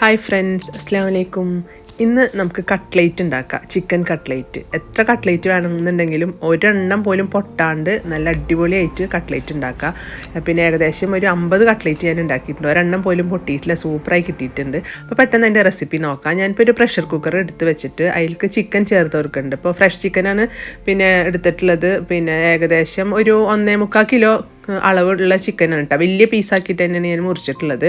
Hi friends അസ്സാം വലൈക്കും ഇന്ന് നമുക്ക് കട്ട്ലേറ്റ് ഉണ്ടാക്കാം. ചിക്കൻ കട്ട്ലേറ്റ് എത്ര കട്ട്ലേറ്റ് വേണമെന്നുണ്ടെങ്കിലും ഒരെണ്ണം പോലും പൊട്ടാണ്ട് നല്ല അടിപൊളിയായിട്ട് കട്ട്ലേറ്റ് ഉണ്ടാക്കാം. പിന്നെ ഏകദേശം ഒരു അമ്പത് കട്ട്ലേറ്റ് ഞാൻ ഉണ്ടാക്കിയിട്ടുണ്ട്. ഒരെണ്ണം പോലും പൊട്ടിയിട്ടില്ല സൂപ്പറായി കിട്ടിയിട്ടുണ്ട്. അപ്പോൾ പെട്ടെന്ന് അതിന്റെ റെസിപ്പി നോക്കാം. ഞാനിപ്പോൾ ഒരു പ്രഷർ കുക്കർ എടുത്ത് വെച്ചിട്ട് അതിലേക്ക് ചിക്കൻ ചേർത്ത് കൊടുക്കുന്നുണ്ട് ഇപ്പോൾ ഫ്രഷ് ചിക്കനാണ് പിന്നെ എടുത്തിട്ടുള്ളത്. പിന്നെ ഏകദേശം ഒരു ഒന്നേ മുക്കാൽ കിലോ അളവുള്ള ചിക്കനാണ് കേട്ടോ വലിയ പീസാക്കിയിട്ട് തന്നെയാണ് ഞാൻ മുറിച്ചിട്ടുള്ളത്.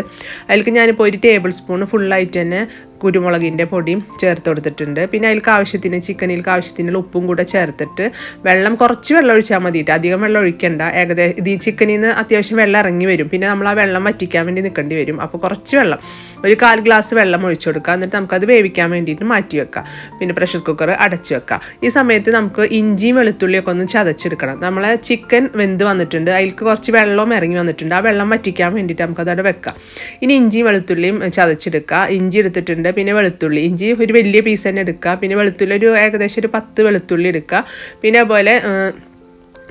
അതിലേക്ക് ഞാനിപ്പോൾ ഒരു ടേബിൾ സ്പൂൺ ഫുള്ളായിട്ട് തന്നെ കുരുമുളകിന്റെ പൊടിയും ചേർത്ത് കൊടുത്തിട്ടുണ്ട്. പിന്നെ അതിൽക്ക് ആവശ്യത്തിന് ചിക്കനിൽക്ക് ആവശ്യത്തിനുള്ള ഉപ്പും കൂടെ ചേർത്തിട്ട് വെള്ളം കുറച്ച് വെള്ളം ഒഴിച്ചാൽ മതിയിട്ട് അധികം വെള്ളം ഒഴിക്കണ്ട. ഏകദേശം ഇത് ചിക്കനിൽ നിന്ന് അത്യാവശ്യം വെള്ളം ഇറങ്ങി വരും. പിന്നെ നമ്മൾ ആ വെള്ളം വറ്റിക്കാൻ വേണ്ടി നിൽക്കേണ്ടി വരും. അപ്പോൾ കുറച്ച് വെള്ളം ഒരു കാൽ ഗ്ലാസ് വെള്ളം ഒഴിച്ചു കൊടുക്കുക. എന്നിട്ട് നമുക്കത് വേവിക്കാൻ വേണ്ടിയിട്ട് മാറ്റി വെക്കാം. പിന്നെ പ്രഷർ കുക്കർ അടച്ചു വെക്കുക ഈ സമയത്ത് നമുക്ക് ഇഞ്ചിയും വെളുത്തുള്ളിയൊക്കെ ഒന്ന് ചതച്ചെടുക്കണം. നമ്മളെ ചിക്കൻ വെന്ത് വന്നിട്ടുണ്ട്. അതിലേക്ക് കുറച്ച് വെള്ളവും ഇറങ്ങി വന്നിട്ടുണ്ട്. ആ വെള്ളം വറ്റിക്കാൻ വേണ്ടിയിട്ട് നമുക്കത് അവിടെ വെക്കാം. ഇനി ഇഞ്ചിയും വെളുത്തുള്ളിയും ചതച്ചെടുക്കുക. ഇഞ്ചി എടുത്തിട്ടുണ്ട് പിന്നെ വെളുത്തുള്ളി. ഇഞ്ചി ഒരു വലിയ പീസ് തന്നെ എടുക്കുക. പിന്നെ വെളുത്തുള്ളി ഒരു ഏകദേശം ഒരു പത്ത് വെളുത്തുള്ളി എടുക്കുക. പിന്നെ അതുപോലെ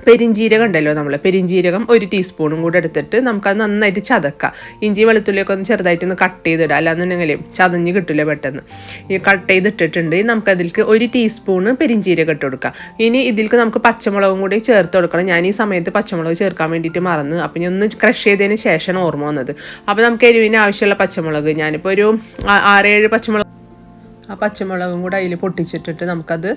പെരിഞ്ചീരകം ഉണ്ടല്ലോ നമ്മൾ പെരിഞ്ചീരകം ഒരു ടീസ്പൂണും കൂടെ എടുത്തിട്ട് നമുക്കത് നന്നായിട്ട് ചതക്കാം. ഇഞ്ചി വെളുത്തുള്ളിയൊക്കെ ഒന്ന് ചെറുതായിട്ട് ഒന്ന് കട്ട് ചെയ്തിടുക. അല്ലാന്നുണ്ടെങ്കിൽ ചതഞ്ഞ് കിട്ടില്ല പെട്ടെന്ന്. ഈ കട്ട് ചെയ്തിട്ടിട്ടുണ്ട്. നമുക്കതിലേക്ക് ഒരു ടീസ്പൂണ് പെരിഞ്ചീരകം ഇട്ട് കൊടുക്കാം. ഇനി ഇതിലേക്ക് നമുക്ക് പച്ചമുളകും കൂടി ചേർത്ത് കൊടുക്കണം. ഞാൻ ഈ സമയത്ത് പച്ചമുളക് ചേർക്കാൻ വേണ്ടിയിട്ട് മറന്ന്. അപ്പം ഞാൻ ഒന്ന് ക്രഷ് ചെയ്തതിന് ശേഷമാണ് ഓർമ്മ വന്നത്. അപ്പോൾ നമുക്ക് എരിവിന് ആവശ്യമുള്ള പച്ചമുളക്. ഞാനിപ്പോൾ ഒരു ആറേഴ് പച്ചമുളക് ആ പച്ചമുളകും കൂടെ അതിൽ പൊട്ടിച്ചിട്ടിട്ട് നമുക്കത്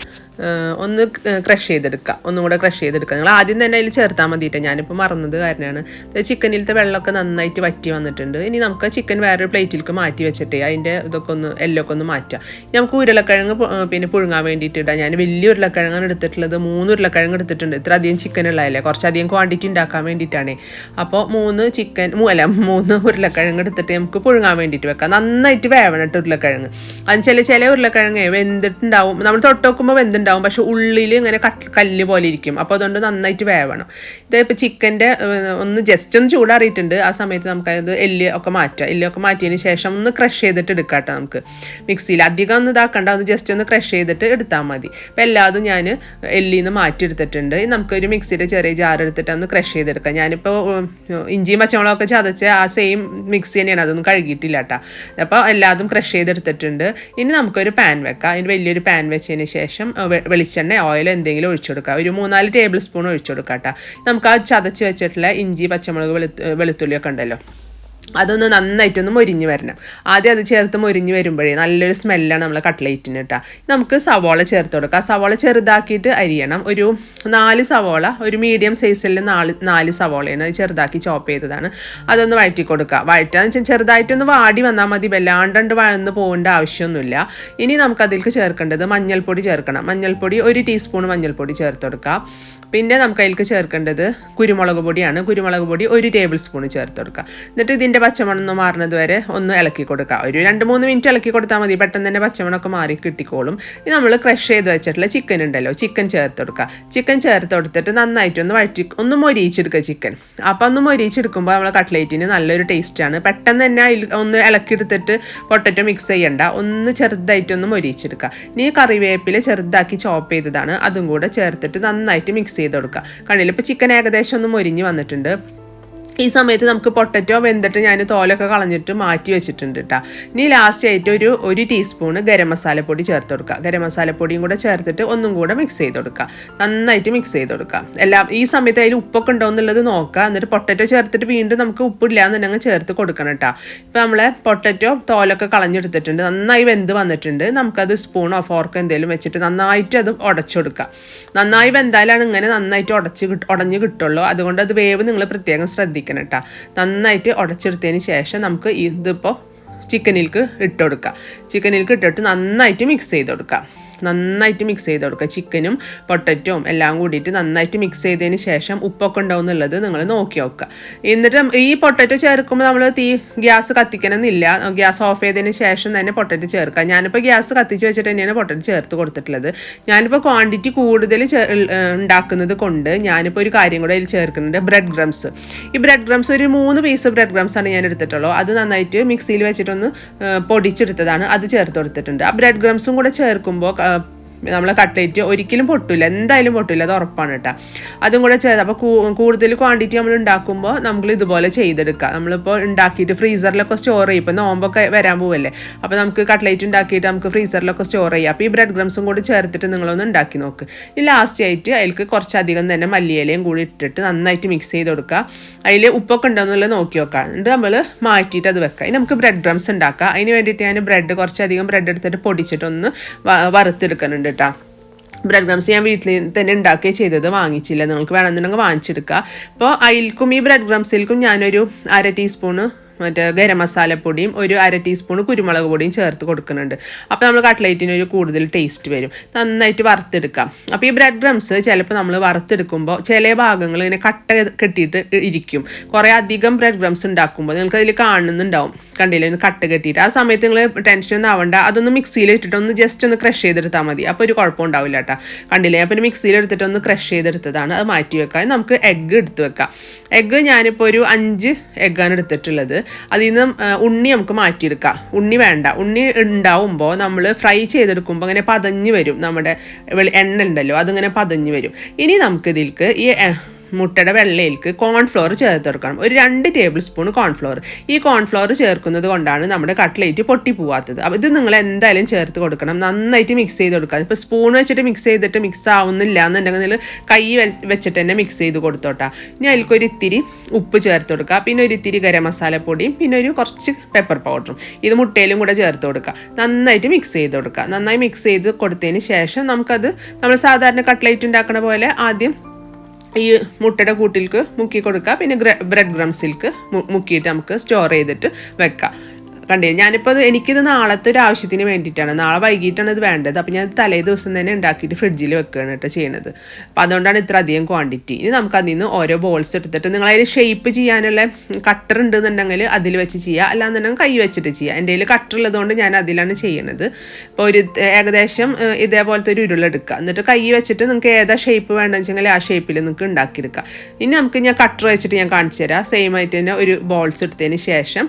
ഒന്ന് ക്രഷ് ചെയ്തെടുക്കാം. ഒന്നും കൂടെ ക്രഷ് ചെയ്തെടുക്കാം. നിങ്ങൾ ആദ്യം തന്നെ അതിൽ ചേർത്താൽ മതിയിട്ട് ഞാനിപ്പോൾ മറന്നത് കാരണമാണ്. ചിക്കനിലത്തെ വെള്ളമൊക്കെ നന്നായിട്ട് വറ്റി വന്നിട്ടുണ്ട്. ഇനി നമുക്ക് ചിക്കൻ വേറൊരു പ്ലേറ്റിലേക്ക് മാറ്റി വെച്ചിട്ട് അതിന്റെ ഇതൊക്കെ ഒന്ന് എല്ലൊക്കെ ഒന്ന് മാറ്റാം ഇനി നമുക്ക് ഉരുളക്കിഴങ്ങ് പിന്നെ പുഴുങ്ങാൻ വേണ്ടിയിട്ട് ഇടാം. ഞാൻ വലിയ ഉരുളക്കിഴങ്ങാണ് എടുത്തിട്ടുള്ളത്. മൂന്ന് ഉരുളക്കിഴങ്ങ് എടുത്തിട്ടുണ്ട്. ഇത്ര അധികം ചിക്കൻ ഉള്ളതല്ലേ? കുറച്ചധികം ക്വാണ്ടിറ്റി ഉണ്ടാക്കാൻ വേണ്ടിയിട്ടാണ്. അപ്പോൾ മൂന്ന് ചിക്കൻ അല്ല മൂന്ന് ഉരുളക്കിഴങ്ങ് എടുത്തിട്ട് നമുക്ക് പുഴുങ്ങാൻ വേണ്ടിയിട്ട് വെക്കാം. നന്നായിട്ട് വേവണിട്ട് ഉരുളക്കിഴങ്ങ്. അത് ചില ചില ചില ഉരുളക്കിഴങ്ങ് വെന്തിട്ടുണ്ടാവും. നമ്മൾ തൊട്ട് നോക്കുമ്പോൾ വെന്തുണ്ടാവും. പക്ഷെ ഉള്ളിൽ ഇങ്ങനെ കല്ല് പോലെ ഇരിക്കും. അപ്പോൾ അതുകൊണ്ട് നന്നായിട്ട് വേവണം. ഇതിപ്പോൾ ചിക്കന്റെ ഒന്ന് ജസ്റ്റ് ഒന്ന് ചൂടാറിയിട്ടുണ്ട്. ആ സമയത്ത് നമുക്കത് എല്ല് ഒക്കെ മാറ്റാം. എല്ലൊക്കെ മാറ്റിയതിന് ശേഷം ഒന്ന് ക്രഷ് ചെയ്തിട്ട് എടുക്കാം കേട്ടോ നമുക്ക്. മിക്സിയിൽ അധികം ഒന്ന് ഇതാക്കണ്ട. ഒന്ന് ജസ്റ്റ് ഒന്ന് ക്രഷ് ചെയ്തിട്ട് എടുത്താൽ മതി. അപ്പോൾ എല്ലാതും ഞാൻ എല്ലിൽ നിന്ന് മാറ്റി എടുത്തിട്ടുണ്ട് നമുക്കൊരു മിക്സിയുടെ ചെറിയ ജാർ എടുത്തിട്ട് ഒന്ന് ക്രഷ് ചെയ്തെടുക്കാം. ഞാനിപ്പോൾ ഇഞ്ചിയും പച്ചമുളകൊക്കെ ചതച്ച് ആ സെയിം മിക്സി തന്നെയാണ്. അതൊന്നും കഴുകിയിട്ടില്ല കേട്ടോ. അപ്പോൾ എല്ലാതും ക്രഷ് ചെയ്തെടുത്തിട്ടുണ്ട്. ഇനി നമുക്ക് നമുക്കൊരു പാൻ വെക്കാം. അതിന് വലിയൊരു പാൻ വെച്ചതിന് ശേഷം വെളിച്ചെണ്ണ ഓയിൽ എന്തെങ്കിലും ഒഴിച്ചു കൊടുക്കുക ഒരു മൂന്നാൽ ടേബിൾ സ്പൂൺ ഒഴിച്ചു കൊടുക്കാം കേട്ടോ നമുക്ക് ആ ചതച്ച് വെച്ചിട്ടുള്ള ഇഞ്ചി പച്ചമുളക് വെളുത്തു വെളുത്തുള്ളിയൊക്കെ ഉണ്ടല്ലോ. അതൊന്ന് നന്നായിട്ടൊന്ന് മൊരിഞ്ഞ് വരണം. ആദ്യം അത് ചേർത്ത് മൊരിഞ്ഞ് വരുമ്പോഴേ നല്ലൊരു സ്മെല്ലാണ് നമ്മൾ കട്ട്ലേറ്റിന് കേട്ടോ നമുക്ക് സവോള ചേർത്ത് കൊടുക്കുക സവോള ചെറുതാക്കിയിട്ട് അരിയണം. ഒരു നാല് സവോള ഒരു മീഡിയം സൈസിൽ നാല് നാല് സവോളയാണ് അത് ചെറുതാക്കി ചോപ്പ് ചെയ്തതാണ്. അതൊന്ന് വഴറ്റി കൊടുക്കുക വഴറ്റാന്ന് വെച്ചാൽ ചെറുതായിട്ടൊന്ന് വാടി വന്നാൽ മതി. വല്ലാണ്ടണ്ട് വഴന്ന് പോകേണ്ട ആവശ്യമൊന്നുമില്ല. ഇനി നമുക്ക് അതിലേക്ക് ചേർക്കേണ്ടത് മഞ്ഞൾപ്പൊടി ചേർക്കണം. മഞ്ഞൾപ്പൊടി ഒരു ടീസ്പൂൺ മഞ്ഞൾപ്പൊടി ചേർത്ത് കൊടുക്കുക പിന്നെ നമുക്ക് അതിലേക്ക് ചേർക്കേണ്ടത് കുരുമുളക് പൊടിയാണ്. കുരുമുളക് പൊടി ഒരു ടേബിൾ സ്പൂൺ ചേർത്ത് കൊടുക്കുക എന്നിട്ട് ഇതിന്റെ പച്ചമണം മാറുന്നത് വരെ ഒന്ന് ഇളക്കി കൊടുക്കുക ഒരു രണ്ട് മൂന്ന് മിനിറ്റ് ഇളക്കി കൊടുത്താൽ മതി. പെട്ടെന്ന് തന്നെ പച്ചമണമൊക്കെ മാറി കിട്ടിക്കോളും. ഇത് നമ്മൾ ക്രഷ് ചെയ്ത് വെച്ചിട്ടുള്ള ചിക്കൻ ഉണ്ടല്ലോ. ചിക്കൻ ചേർത്ത് കൊടുക്കുക. ചിക്കൻ ചേർത്ത് കൊടുത്തിട്ട് നന്നായിട്ട് ഒന്ന് വഴറ്റി ഒന്ന് മൊരിയിച്ചെടുക്കുക ചിക്കൻ അപ്പോൾ ഒന്ന് മൊരിയിച്ചെടുക്കുമ്പോൾ നമ്മൾ കട്ട്ലേറ്റിന് നല്ലൊരു ടേസ്റ്റാണ് പെട്ടെന്ന് തന്നെ ഒന്ന് ഇളക്കിയെടുത്തിട്ട് പൊട്ടറ്റോ മിക്സ് ചെയ്യണ്ട. ഒന്ന് ചെറുതായിട്ടൊന്ന് മൊരിയിച്ചെടുക്കുക. നീ കറിവേപ്പില ചെറുതാക്കി ചോപ്പ് ചെയ്തതാണ്. അതും കൂടെ ചേർത്തിട്ട് നന്നായിട്ട് മിക്സ് ചെയ്ത് കൊടുക്കുക. കണ്ണിൽ ഇപ്പോൾ ചിക്കൻ ഏകദേശം ഒന്ന് മൊരിഞ്ഞ് വന്നിട്ടുണ്ട്. ഈ സമയത്ത് നമുക്ക് പൊട്ടറ്റോ വെന്തിട്ട് ഞാൻ തോലൊക്കെ കളഞ്ഞിട്ട് മാറ്റി വെച്ചിട്ടുണ്ട് കേട്ടോ ഇനി ലാസ്റ്റ് ആയിട്ട് ഒരു ഒരു ടീസ്പൂണ് ഗരം മസാലപ്പൊടി ചേർത്ത് കൊടുക്കുക. ഗരം മസാലപ്പൊടിയും കൂടെ ചേർത്തിട്ട് ഒന്നും കൂടെ മിക്സ് ചെയ്ത് കൊടുക്കുക. നന്നായിട്ട് മിക്സ് ചെയ്ത് കൊടുക്കുക. എല്ലാം ഈ സമയത്ത് അതിൽ ഉപ്പൊക്കെ ഉണ്ടോ എന്നുള്ളത് നോക്കുക. എന്നിട്ട് പൊട്ടറ്റോ ചേർത്തിട്ട് വീണ്ടും നമുക്ക് ഉപ്പില്ല എന്നുണ്ടെങ്കിൽ ചേർത്ത് കൊടുക്കണം കേട്ടോ ഇപ്പം നമ്മളെ പൊട്ടറ്റോ തോലൊക്കെ കളഞ്ഞെടുത്തിട്ടുണ്ട്. നന്നായി വെന്ത് വന്നിട്ടുണ്ട്. നമുക്കത് സ്പൂണോ ഫോർക്കോ എന്തെങ്കിലും വെച്ചിട്ട് നന്നായിട്ട് അത് ഉടച്ചെടുക്കുക നന്നായി വെന്താലാണ് ഇങ്ങനെ നന്നായിട്ട് ഉടച്ച് ഉടഞ്ഞ് കിട്ടുള്ളൂ. അതുകൊണ്ട് അത് വേവ് നിങ്ങൾ പ്രത്യേകം ശ്രദ്ധിക്കുക ശ്രദ്ധിക്കണം കേട്ടോ നന്നായിട്ട് ഉടച്ചെടുത്തതിന് ശേഷം നമുക്ക് ഇതിപ്പോൾ ചിക്കനിലേക്ക് ഇട്ട് കൊടുക്കുക ചിക്കനിലേക്ക് ഇട്ടിട്ട് നന്നായിട്ട് മിക്സ് ചെയ്ത് കൊടുക്കുക നന്നായിട്ട് മിക്സ് ചെയ്ത് കൊടുക്കുക. ചിക്കനും പൊട്ടറ്റോം എല്ലാം കൂടിയിട്ട് നന്നായിട്ട് മിക്സ് ചെയ്തതിന് ശേഷം ഉപ്പൊക്കെ ഉണ്ടാവും എന്നുള്ളത് നിങ്ങൾ നോക്കി നോക്കുക. എന്നിട്ട് ഈ പൊട്ടറ്റോ ചേർക്കുമ്പോൾ നമ്മൾ തീ ഗ്യാസ് കത്തിക്കണമെന്നില്ല. ഗ്യാസ് ഓഫ് ചെയ്തതിന് ശേഷം തന്നെ പൊട്ടറ്റോ ചേർക്കുക. ഞാനിപ്പോൾ ഗ്യാസ് കത്തിച്ച് വെച്ചിട്ട് തന്നെയാണ് പൊട്ടറ്റോ ചേർത്ത് കൊടുത്തിട്ടുള്ളത്. ഞാനിപ്പോൾ ക്വാണ്ടിറ്റി കൂടുതൽ ഉണ്ടാക്കുന്നത് കൊണ്ട് ഞാനിപ്പോൾ ഒരു കാര്യം കൂടെ അതിൽ ചേർക്കുന്നുണ്ട്. ബ്രെഡ് ഗ്രംസ് ഈ ബ്രെഡ് ഗ്രംസ് ഒരു മൂന്ന് പീസ് ബ്രെഡ് ഗ്രംസ് ആണ് ഞാൻ എടുത്തിട്ടുള്ളത്. അത് നന്നായിട്ട് മിക്സിയിൽ വെച്ചിട്ടൊന്ന് പൊടിച്ചെടുത്തതാണ്. അത് ചേർത്ത് കൊടുത്തിട്ടുണ്ട്. ആ ബ്രെഡ് ഗ്രംസും കൂടെ ചേർക്കുമ്പോൾ uh, നമ്മൾ കട്ട്ലേറ്റ് ഒരിക്കലും പൊട്ടില്ല എന്തായാലും പൊട്ടില്ല അത് ഉറപ്പാണ് കേട്ടോ അതും കൂടെ ചെയ്ത് അപ്പോൾ കൂടുതൽ ക്വാണ്ടിറ്റി നമ്മൾ ഉണ്ടാക്കുമ്പോൾ നമ്മൾ ഇതുപോലെ ചെയ്തെടുക്കുക നമ്മളിപ്പോൾ ഉണ്ടാക്കിയിട്ട് ഫ്രീസറിലൊക്കെ സ്റ്റോർ ചെയ്യും. ഇപ്പോൾ നോമ്പൊക്കെ വരാൻ പോവല്ലേ? അപ്പോൾ നമുക്ക് കട്ട്ലേറ്റ് ഉണ്ടാക്കിയിട്ട് നമുക്ക് ഫ്രീസറിലൊക്കെ സ്റ്റോർ ചെയ്യാം. അപ്പോൾ ഈ ബ്രെഡ് ഗ്രംസും കൂടി ചേർത്തിട്ട് നിങ്ങളൊന്ന് ഉണ്ടാക്കി നോക്ക്. ഈ ലാസ്റ്റ് ആയിട്ട് അതിൽക്ക് കുറച്ചധികം തന്നെ മല്ലിയിലയും കൂടി ഇട്ടിട്ട് നന്നായിട്ട് മിക്സ് ചെയ്ത് കൊടുക്കുക അതിൽ ഉപ്പൊക്കെ ഉണ്ടോയെന്നുള്ളത് നോക്കി നോക്കാം. എന്നിട്ട് നമ്മൾ മാറ്റിയിട്ട് അത് വെക്കാം. ഇനി നമുക്ക് ബ്രെഡ് ഗ്രംസ് ഉണ്ടാക്കാം. അതിന് വേണ്ടിയിട്ട് ഞാൻ ബ്രെഡ് കുറച്ചധികം ബ്രെഡ് എടുത്തിട്ട് പൊടിച്ചിട്ടൊന്ന് വറുത്തെടുക്കുന്നുണ്ട് കേട്ടോ. ബ്രെഡ് ക്രംസ് ഞാൻ വീട്ടിൽ തന്നെ ഉണ്ടാക്കുകയും ചെയ്തത് വാങ്ങിച്ചില്ല. നിങ്ങൾക്ക് വേണമെന്നുണ്ടെങ്കിൽ വാങ്ങിച്ചെടുക്കുക അപ്പോൾ അതിൽക്കും ഈ ബ്രെഡ് ക്രംസിൽക്കും ഞാനൊരു അര ടീസ്പൂണ് മറ്റേ ഗരം മസാലപ്പൊടിയും ഒരു അര ടീസ്പൂൺ കുരുമുളക് പൊടിയും ചേർത്ത് കൊടുക്കുന്നുണ്ട്. അപ്പോൾ നമ്മൾ കട്ട്ലേറ്റിന് ഒരു കൂടുതൽ ടേസ്റ്റ് വരും. നന്നായിട്ട് വറുത്തെടുക്കാം. അപ്പോൾ ഈ ബ്രെഡ് ക്രംസ് ചിലപ്പോൾ നമ്മൾ വറുത്തെടുക്കുമ്പോൾ ചില ഭാഗങ്ങൾ ഇങ്ങനെ കട്ട കെട്ടിയിട്ട് ഇരിക്കും. കുറേ അധികം ബ്രെഡ് ക്രംസ് ഉണ്ടാക്കുമ്പോൾ നിങ്ങൾക്ക് അതിൽ കാണുന്നുണ്ടാവും. കണ്ടില്ലേ? ഒന്ന് കട്ട കെട്ടിയിട്ട്. ആ സമയത്ത് നിങ്ങൾ ടെൻഷൻ ഒന്നും ആവണ്ട. അതൊന്ന് മിക്സിയിൽ ഇട്ടിട്ട് ഒന്ന് ജസ്റ്റ് ഒന്ന് ക്രഷ് ചെയ്തെടുത്താൽ മതി. അപ്പോൾ ഒരു കുഴപ്പം ഉണ്ടാവില്ല കേട്ടോ കണ്ടില്ലേ? അപ്പോൾ മിക്സിയിൽ എടുത്തിട്ട് ഒന്ന് ക്രഷ് ചെയ്തെടുത്തതാണ്. അത് മാറ്റി വെക്കാം. നമുക്ക് എഗ്ഗ് എടുത്ത് വെക്കാം. എഗ്ഗ് ഞാനിപ്പോൾ ഒരു അഞ്ച് എഗ്ഗാണ് എടുത്തിട്ടുള്ളത്. അതിൽ നിന്ന് ഉണ്ണി നമുക്ക് മാറ്റിയെടുക്കാം. ഉണ്ണി വേണ്ട. ഉണ്ണി ഉണ്ടാവുമ്പോൾ നമ്മൾ ഫ്രൈ ചെയ്തെടുക്കുമ്പോൾ അങ്ങനെ പതഞ്ഞ് വരും. നമ്മുടെ എണ്ണ ഉണ്ടല്ലോ അതിങ്ങനെ പതഞ്ഞ് വരും. ഇനി നമുക്ക് ഇതിൽക്ക് ഈ മുട്ടയുടെ വെള്ളയിലേക്ക് കോൺഫ്ലോർ ചേർത്ത് കൊടുക്കണം. ഒരു രണ്ട് ടേബിൾ സ്പൂൺ കോൺഫ്ലോർ ഈ കോൺഫ്ലോർ ചേർക്കുന്നത് കൊണ്ടാണ് നമ്മുടെ കട്ട്ലേറ്റ് പൊട്ടി പോവാത്തത്. അപ്പോൾ ഇത് നിങ്ങൾ എന്തായാലും ചേർത്ത് കൊടുക്കണം. നന്നായിട്ട് മിക്സ് ചെയ്ത് കൊടുക്കാം ഇപ്പോൾ സ്പൂൺ വെച്ചിട്ട് മിക്സ് ചെയ്തിട്ട് മിക്സ് ആവുന്നില്ല എന്നുണ്ടെങ്കിൽ കൈ വെച്ചിട്ട് തന്നെ മിക്സ് ചെയ്ത് കൊടുത്തോട്ടാ. ഇനി അതിൽക്കൊരു ഇത്തിരി ഉപ്പ് ചേർത്ത് കൊടുക്കുക. പിന്നെ ഒരു ഇത്തിരി ഗരം മസാലപ്പൊടിയും പിന്നെ ഒരു കുറച്ച് പെപ്പർ പൗഡറും ഇത് മുട്ടയിലും കൂടെ ചേർത്ത് കൊടുക്കുക. നന്നായിട്ട് മിക്സ് ചെയ്ത് കൊടുക്കുക. നന്നായി മിക്സ് ചെയ്ത് കൊടുത്തതിന് ശേഷം നമുക്കത് നമ്മൾ സാധാരണ കട്ട്ലേറ്റ് ഉണ്ടാക്കുന്ന പോലെ ആദ്യം ഈ മുട്ടയുടെ കൂട്ടിലേക്ക് മുക്കി കൊടുക്കുക പിന്നെ ബ്രെഡ് ഗ്രംസിൽക്ക് മുക്കിയിട്ട് നമുക്ക് സ്റ്റോർ ചെയ്തിട്ട് വെക്കാം. കണ്ടേ. ഞാനിപ്പോൾ എനിക്കിത് നാളത്തെ ഒരു ആവശ്യത്തിന് വേണ്ടിയിട്ടാണ്. നാളെ വൈകിട്ടാണ് ഇത് വേണ്ടത്. അപ്പോൾ ഞാൻ തലേ ദിവസം തന്നെ ഉണ്ടാക്കിയിട്ട് ഫ്രിഡ്ജിൽ വെക്കുകയാണ് കേട്ടോ ചെയ്യണത്. അപ്പോൾ അതുകൊണ്ടാണ് ഇത്ര അധികം ക്വാണ്ടിറ്റി ഇനി നമുക്ക് അതിൽ നിന്ന് ഓരോ ബോൾസ് എടുത്തിട്ട് നിങ്ങൾ അതിൽ ഷേപ്പ് ചെയ്യാനുള്ള കട്ടർ ഉണ്ടെന്നുണ്ടെങ്കിൽ അതിൽ വെച്ച് ചെയ്യുക അല്ലാന്നുണ്ടെങ്കിൽ കൈ വെച്ചിട്ട് ചെയ്യുക എന്റെ കയ്യിൽ കട്ടർ ഉള്ളതുകൊണ്ട് ഞാൻ അതിലാണ് ചെയ്യണത്. ഇപ്പോൾ ഒരു ഏകദേശം ഇതേപോലത്തെ ഒരു ഉരുള എടുക്കുക എന്നിട്ട് കൈ വെച്ചിട്ട് നിങ്ങൾക്ക് ഏതാ ഷേപ്പ് വേണമെന്ന് വെച്ചെങ്കിൽ ആ ഷേപ്പിൽ നിങ്ങൾക്ക് ഉണ്ടാക്കിയെടുക്കാം. ഇനി നമുക്ക് ഞാൻ കട്ടർ വെച്ചിട്ട് ഞാൻ കാണിച്ചു തരാം. സെയിം ആയിട്ട് തന്നെ ഒരു ബോൾസ് എടുത്തതിന് ശേഷം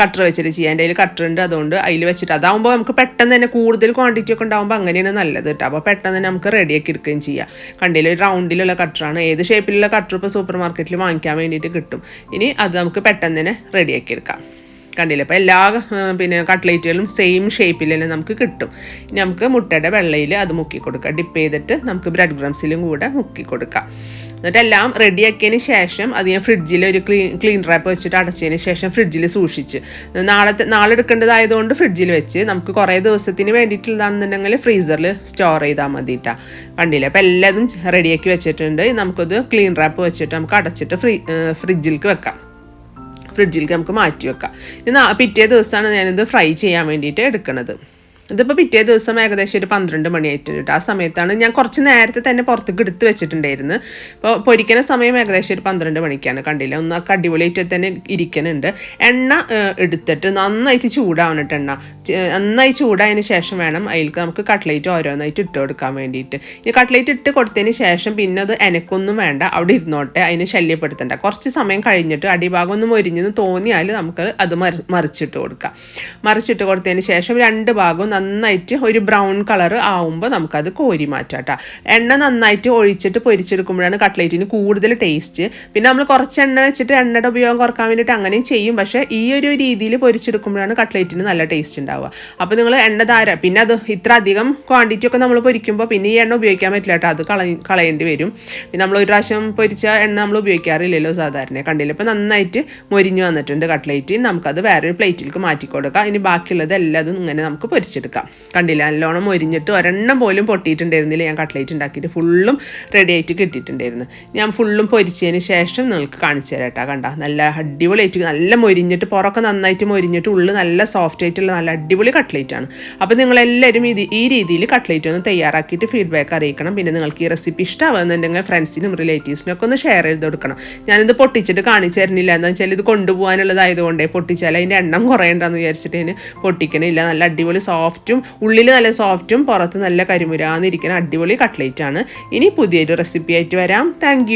കട്ടർ വെച്ചിട്ട് ചെയ്യാം. എന്റെ കയ്യിൽ കട്ടർ ഉണ്ട് അതുകൊണ്ട് അതിൽ വെച്ചിട്ട് അതാകുമ്പോൾ നമുക്ക് പെട്ടെന്ന് തന്നെ കൂടുതൽ ക്വാണ്ടിറ്റി ഒക്കെ ഉണ്ടാകുമ്പോൾ അങ്ങനെയാണ് നല്ലത് കേട്ടോ. അപ്പോൾ പെട്ടെന്ന് തന്നെ നമുക്ക് റെഡിയാക്കി എടുക്കുകയും ചെയ്യാം. കണ്ടില്ല ഒരു റൗണ്ടിലുള്ള കട്ടറാണ് ഏത് ഷേപ്പിലുള്ള കട്ടർ ഇപ്പോൾ സൂപ്പർ മാർക്കറ്റിൽ വാങ്ങിക്കാൻ വേണ്ടിയിട്ട് കിട്ടും. ഇനി അത് നമുക്ക് പെട്ടെന്ന് തന്നെ റെഡിയാക്കി എടുക്കാം. കണ്ടില്ല? അപ്പോൾ എല്ലാ പിന്നെ കട്ട്ലേറ്റുകളും സെയിം ഷേപ്പിൽ തന്നെ നമുക്ക് കിട്ടും. ഇനി നമുക്ക് മുട്ടയുടെ വെള്ളയിൽ അത് മുക്കി കൊടുക്കാം ഡിപ്പ് ചെയ്തിട്ട് നമുക്ക് ബ്രെഡ് ഗ്രംസിലും കൂടെ മുക്കി കൊടുക്കാം എന്നിട്ട് എല്ലാം റെഡിയാക്കിയതിന് ശേഷം അത് ഞാൻ ഫ്രിഡ്ജിൽ ഒരു ക്ലീൻ ക്ലീൻ റാപ്പ് വെച്ചിട്ട് അടച്ചതിന് ശേഷം ഫ്രിഡ്ജിൽ സൂക്ഷിച്ച്. നാളത്തെ നാളെ എടുക്കേണ്ടതായതുകൊണ്ട് ഫ്രിഡ്ജിൽ വെച്ച് നമുക്ക് കുറേ ദിവസത്തിന് വേണ്ടിയിട്ടുള്ളതാണെന്നുണ്ടെങ്കിൽ ഫ്രീസറിൽ സ്റ്റോർ ചെയ്താൽ മതിയിട്ടാ വണ്ടിയിൽ അപ്പോൾ എല്ലാതും റെഡിയാക്കി വെച്ചിട്ടുണ്ട്. നമുക്കത് ക്ലീൻ റാപ്പ് വെച്ചിട്ട് നമുക്ക് അടച്ചിട്ട് ഫ്രീ ഫ്രിഡ്ജിലേക്ക് വെക്കാം. ഫ്രിഡ്ജിലേക്ക് നമുക്ക് മാറ്റി വെക്കാം. ഇനി പിറ്റേ ദിവസമാണ് ഞാനിത് ഫ്രൈ ചെയ്യാൻ വേണ്ടിയിട്ട് എടുക്കുന്നത് ഇതിപ്പോൾ പിറ്റേ ദിവസം ഏകദേശം ഒരു പന്ത്രണ്ട് മണിയായിട്ടുണ്ട്. കേട്ടോ ആ സമയത്താണ് ഞാൻ കുറച്ച് നേരത്തെ തന്നെ പുറത്തേക്ക് എടുത്ത് വെച്ചിട്ടുണ്ടായിരുന്നു. അപ്പോൾ പൊരിക്കുന്ന സമയം ഏകദേശം ഒരു പന്ത്രണ്ട് മണിക്കാണ്. കണ്ടില്ല? ഒന്ന് അടിപൊളിയായിട്ട് തന്നെ ഇരിക്കുന്നുണ്ട് എണ്ണ എടുത്തിട്ട് നന്നായിട്ട് ചൂടാവണിട്ട് എണ്ണ. നന്നായി ചൂടായതിന് ശേഷം വേണം അതിലേക്ക് നമുക്ക് കട്ട്ലേറ്റ് ഓരോന്നായിട്ട് ഇട്ട് കൊടുക്കാൻ വേണ്ടിയിട്ട്. ഈ കട്ട്ലേറ്റ് ഇട്ട് കൊടുത്തതിന് ശേഷം പിന്നെ അത് എനക്കൊന്നും വേണ്ട. അവിടെ ഇരുന്നോട്ടെ അതിന് ശല്യപ്പെടുത്തണ്ട. കുറച്ച് സമയം കഴിഞ്ഞിട്ട് അടിഭാഗം ഒന്ന് മൊരിഞ്ഞെന്ന് തോന്നിയാൽ നമുക്ക് അത് മറി മറിച്ചിട്ട് കൊടുക്കാം. മറിച്ചിട്ട് കൊടുത്തതിന് ശേഷം രണ്ട് ഭാഗവും നന്നായിട്ട് ഒരു ബ്രൗൺ കളർ ആവുമ്പോൾ നമുക്കത് കോരി മാറ്റാം കേട്ടോ എണ്ണ നന്നായിട്ട് ഒഴിച്ചിട്ട് പൊരിച്ചെടുക്കുമ്പോഴാണ് കട്ട്ലേറ്റിന് കൂടുതൽ ടേസ്റ്റ്. പിന്നെ നമ്മൾ കുറച്ച് എണ്ണ വെച്ചിട്ട് എണ്ണയുടെ ഉപയോഗം കുറയ്ക്കാൻ വേണ്ടിയിട്ട് അങ്ങനെയും ചെയ്യും. പക്ഷേ ഈ ഒരു രീതിയിൽ പൊരിച്ചെടുക്കുമ്പോഴാണ് കട്ട്ലേറ്റിന് നല്ല ടേസ്റ്റ് ഉണ്ടാവുക. അപ്പോൾ നിങ്ങൾ എണ്ണ ധാര പിന്നെ അത് ഇത്ര അധികം ക്വാണ്ടിറ്റി ഒക്കെ നമ്മൾ പൊരിക്കുമ്പോൾ പിന്നെ ഈ എണ്ണ ഉപയോഗിക്കാൻ പറ്റില്ല കേട്ടോ അത് കളയ കളയേണ്ടി വരും. പിന്നെ നമ്മൾ ഒരു പ്രാവശ്യം പൊരിച്ച എണ്ണ നമ്മൾ ഉപയോഗിക്കാറില്ലല്ലോ സാധാരണ കണ്ടില്ല? അപ്പോൾ നന്നായിട്ട് മൊരിഞ്ഞു വന്നിട്ടുണ്ട് കട്ട്ലേറ്റ്. നമുക്കത് വേറൊരു പ്ലേറ്റിലേക്ക് മാറ്റി കൊടുക്കാം ഇനി ബാക്കിയുള്ളത് എല്ലാതും ഇങ്ങനെ നമുക്ക് പൊരിച്ചെടുക്കാം. കണ്ടില്ല? നല്ലോണം മൊരിഞ്ഞിട്ട് ഒരെണ്ണം പോലും പൊട്ടിയിട്ടുണ്ടായിരുന്നില്ല. ഞാൻ കട്ട്ലേറ്റ് ഉണ്ടാക്കിയിട്ട് ഫുള്ളും റെഡി ആയിട്ട് കിട്ടിയിട്ടുണ്ടായിരുന്നു. ഞാൻ ഫുള്ളും പൊരിച്ചതിന് ശേഷം നിങ്ങൾക്ക് കാണിച്ചു തരാം കേട്ടോ. കണ്ട? നല്ല അടിപൊളിയായിട്ട് നല്ല മൊരിഞ്ഞിട്ട് പുറമൊക്കെ നന്നായിട്ട് മൊരിഞ്ഞിട്ട് ഉള്ളിൽ നല്ല സോഫ്റ്റ് ആയിട്ടുള്ള നല്ല അടിപൊളി കട്ട്ലേറ്റ് ആണ്. അപ്പോൾ നിങ്ങളെല്ലാവരും ഇത് ഈ രീതിയിൽ കട്ട്ലേറ്റ് ഒന്ന് തയ്യാറാക്കിയിട്ട് ഫീഡ്ബാക്ക് അറിയിക്കണം. പിന്നെ നിങ്ങൾക്ക് ഈ റെസിപ്പി ഇഷ്ടമാകുന്നുണ്ടെങ്കിൽ ഫ്രണ്ട്സിനും റിലേറ്റീവ്സിനും ഒക്കെ ഒന്ന് ഷെയർ ചെയ്ത് കൊടുക്കണം. ഞാനിത് പൊട്ടിച്ചിട്ട് കാണിച്ചു തരുന്നില്ല. എന്താ വെച്ചാൽ ഇത് കൊണ്ടുപോകാനുള്ളതായതുകൊണ്ടേ പൊട്ടിച്ചാൽ അതിന്റെ എണ്ണം കുറയണ്ടെന്ന് വിചാരിച്ചിട്ട് ഇതിന് പൊട്ടിക്കണില്ല. നല്ല അടിപൊളി സോഫ്റ്റും ഉള്ളിൽ നല്ല സോഫ്റ്റും പുറത്ത് നല്ല കരിമുരാന്നിരിക്കുന്ന അടിപൊളി കട്ട്ലേറ്റ് ആണ്. ഇനി പുതിയൊരു റെസിപ്പി ആയിട്ട് വരാം. താങ്ക്